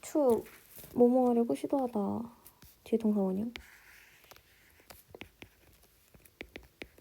to 뭐뭐 하려고 시도하다. 뒤에 동사 원형.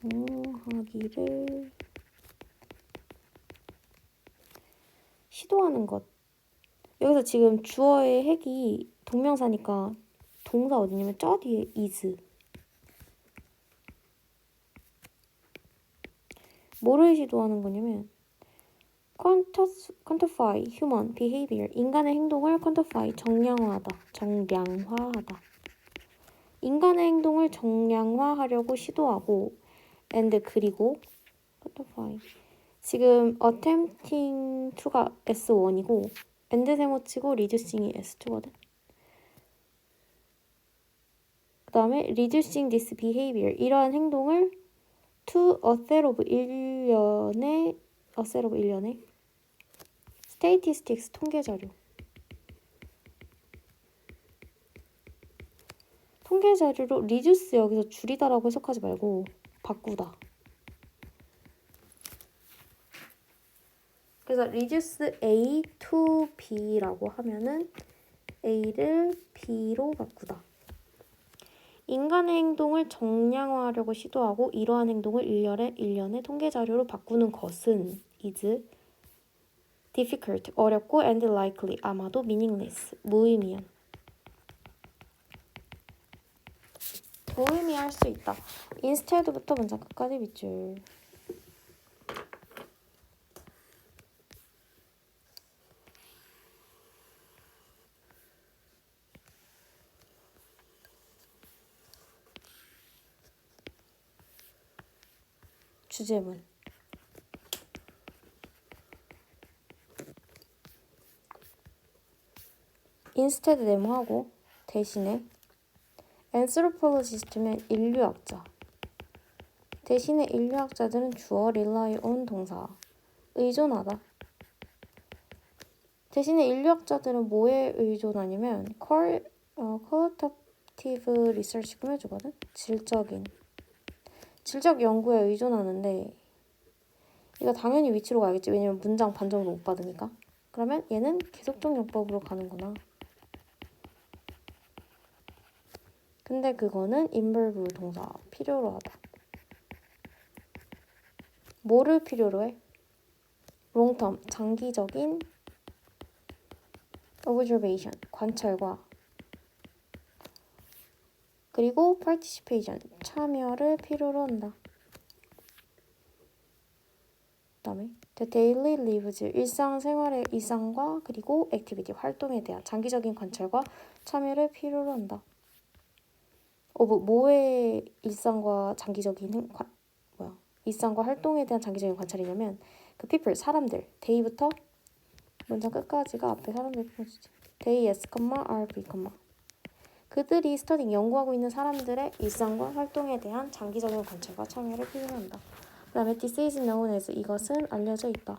뭐 하기를 시도하는 것. 여기서 지금 주어의 핵이 동명사니까 동사 어디냐면 저 뒤에 is. 뭐를 시도하는 거냐면 quantify human behavior 인간의 행동을 quantify 정량화하다 정량화하다 인간의 행동을 정량화하려고 시도하고 and 그리고 quantify 지금 attempting to가 S1이고 and 세모치고 reducing이 S2거든 그 다음에 reducing this behavior 이러한 행동을 to a set of 일련의 of 일련의 statistics 통계 자료. 통계 자료로 reduce 여기서 줄이다라고 해석하지 말고 바꾸다. 그래서 reduce A to B라고 하면은 A를 B로 바꾸다. 인간의 행동을 정량화하려고 시도하고 이러한 행동을 일련의 일련의 통계 자료로 바꾸는 것은 is difficult 어렵고 and likely 아마도 meaningless 무의미한 무의미할 수 있다. instead부터 문장 끝까지 밑줄. 주제문. Instead 네모하고 대신에 anthropologist면 인류학자. 대신에 인류학자들은 주어 rely on 동사 의존하다. 대신에 인류학자들은 뭐에 의존하냐면 퀄 어, qualitative research 꾸며주거든. 질적인 질적 연구에 의존하는데 이거 당연히 위치로 가야겠지. 왜냐면 문장 반정으로 못 받으니까. 그러면 얘는 계속적 용법으로 가는구나. 근데 그거는 involve 동사 필요로 하다. 뭐를 필요로 해? term 장기적인 observation 관찰과 그리고 participation 참여를 필요로 한다. 그다음에 the daily lives 일상생활의 일상과 그리고 activity 활동에 대한 장기적인 관찰과 참여를 필요로 한다. Of 뭐의 일상과 장기적인 행, 관, 뭐야 일상과 활동에 대한 장기적인 관찰이냐면 그 people 사람들 day부터 문장 끝까지가 앞에 사람들 표현이지. day s, r, b, 그들이 스터딩 연구하고 있는 사람들의 일상과 활동에 대한 장기적인 관찰과 참여를 필요한다. 그 다음에 this is known as 이것은 알려져 있다.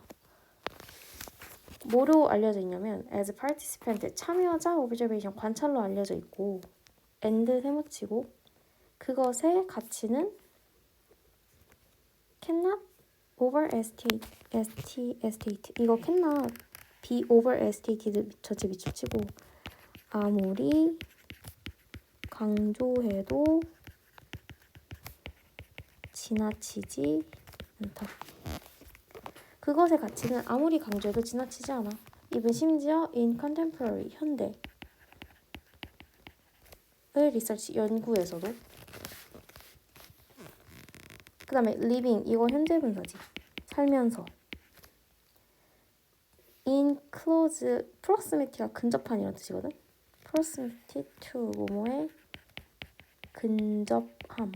뭐로 알려져 있냐면 as participant 참여자 observation 관찰로 알려져 있고 and 세모치고 그것의 가치는 cannot overestimate st, estate 이거 cannot be overestimated 저체 미치고 아무리 강조해도 지나치지 않다. 그것의 가치는 아무리 강조해도 지나치지 않아. even 심지어 in contemporary 현대 의 리서치 연구에서도. 그 다음에 living 이거 현재 분사지? 살면서. in close proximity가 근접한이라는 뜻이거든? proximity to 뭐뭐의 근접함.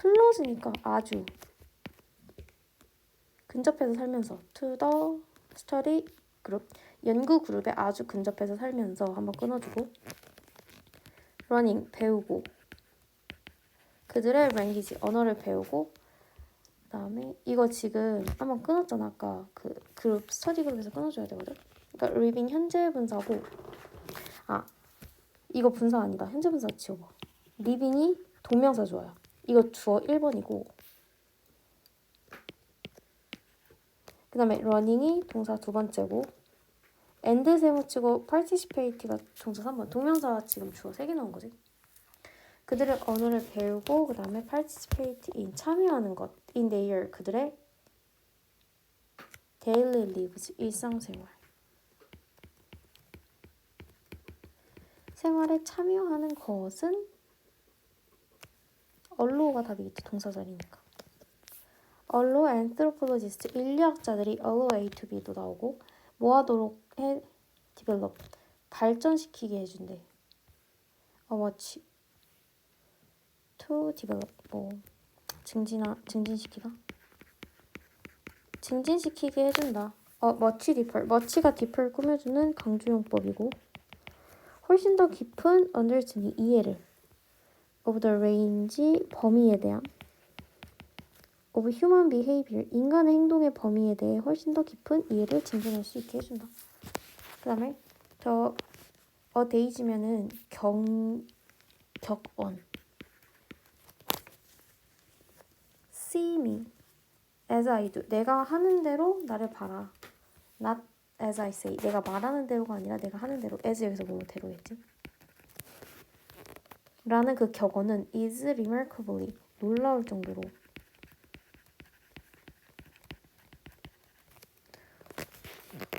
close니까 아주. 근접해서 살면서. to the study 그룹 연구 그룹에 아주 근접해서 살면서 한번 끊어주고 running 배우고 그들의 랭귀지 언어를 배우고 그다음에 이거 지금 한번 끊었잖아 아까 그 그룹 스터디 그룹에서 끊어줘야 되거든? 그러니까 리빙 현재 분사고 아 이거 분사 아니다. 현재 분사 지워봐. 리빙이 동명사 좋아요. 이거 주어 1번이고 그 다음에 running이 동사 두 번째고 and 세모치고 participate가 동사 3번. 동명사 지금 주어 3개 나온 거지. 그들의 언어를 배우고 그 다음에 participate 참여하는 것 in their 그들의 daily lives 일상생활. 생활에 참여하는 것은 언로가 답이겠죠 동사 자리니까. 언로 anthropologist 인류학자들이 allow A to B도 나오고 뭐하도록 해 develop 발전시키게 해준대. 어머치. to develop 뭐 증진하 증진시키다 증진시키게 해준다. 어 머치 디펄 머치가 디펄 꾸며주는 강조용법이고 훨씬 더 깊은 understanding 이해를. Of the range 범위에 대한 of human behavior 인간의 행동의 범위에 대해 훨씬 더 깊은 이해를 증진할 수 있게 해준다. 그 다음에 저어 데이지면은 경 격언. See me as I do. 내가 하는 대로 나를 봐라. Not as I say. 내가 말하는 대로가 아니라 내가 하는 대로. As 여기서 뭐 대로겠지? 라는 그 격언은 is remarkably 놀라울 정도로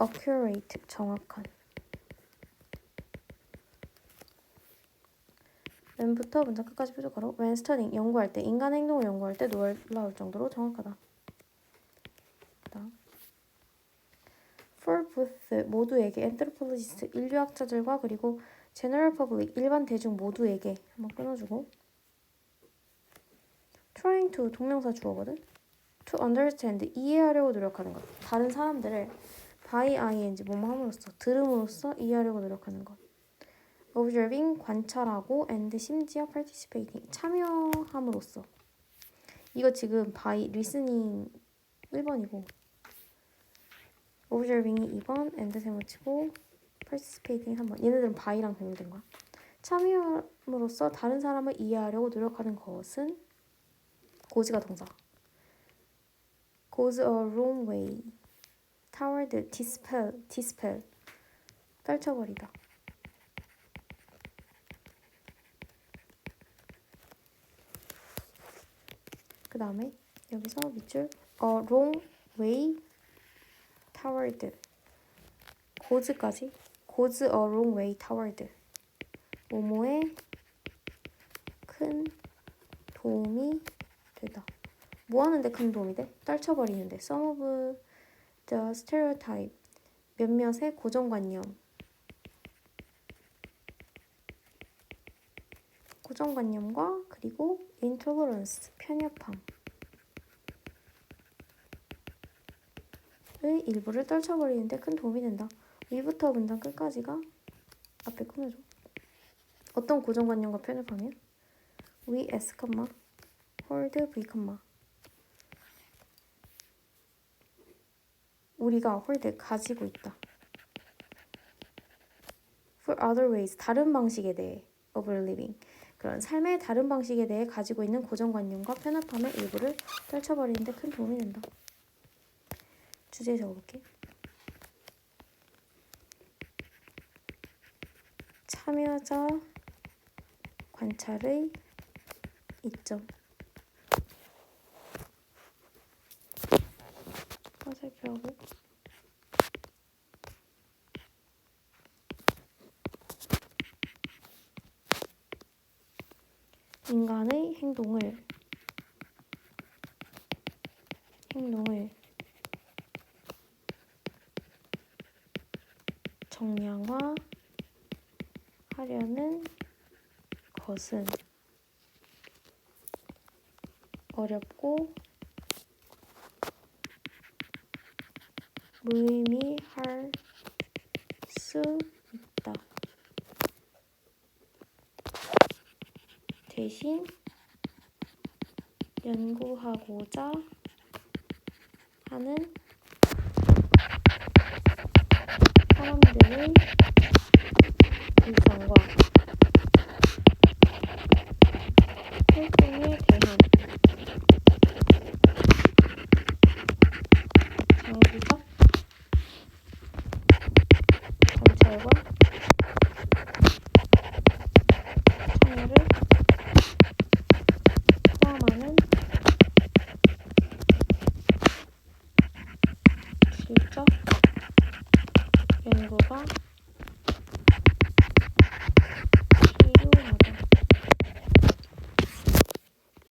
accurate 정확한 왼부터 문장 끝까지 뾰족하로 when studying 연구할 때 인간 행동을 연구할 때 놀라울 정도로 정확하다. both 모두에게 anthropologist 인류학자들과 그리고 general public 일반 대중 모두에게 한번 끊어주고 trying to 동명사 주어거든. to understand 이해하려고 노력하는 것. 다른 사람들을 by ing 뭐뭐 함으로써 들음으로써 이해하려고 노력하는 것. observing 관찰하고 and 심지어 participating 참여함으로써. 이거 지금 by listening 1번이고 observing이 2번 and 세모치고 participating 3번. 얘네들은 by랑 병렬된 거야. 참여함으로써 다른 사람을 이해하려고 노력하는 것은 고즈가 동사. Goes a wrong way toward dispel dispel 떨쳐버리다 그 다음에 여기서 밑줄 a wrong way toward 고즈까지 고즈 a wrong way toward 모모에 큰 도움이 되다. 뭐 하는데 큰 도움이 돼? 떨쳐버리는데 some of the stereotype 몇몇의 고정관념 고정관념과 그리고 intolerance 편협함 의 일부를 떨쳐버리는데 큰 도움이 된다. 위부터 문장 끝까지가 앞에 끊어줘. 어떤 고정관념과 편협함이야? we s, hold v, 우리가 hold 가지고 있다. for other ways 다른 방식에 대해 of living 그런 삶의 다른 방식에 대해 가지고 있는 고정관념과 편협함의 일부를 떨쳐버리는데 큰 도움이 된다. 주제 적어볼게. 참여자 관찰의 이점. 화살표하고 인간의 행동을 행동을 정량화하려는 것은 어렵고 무의미할 수 있다. 대신 연구하고자 하는 친구가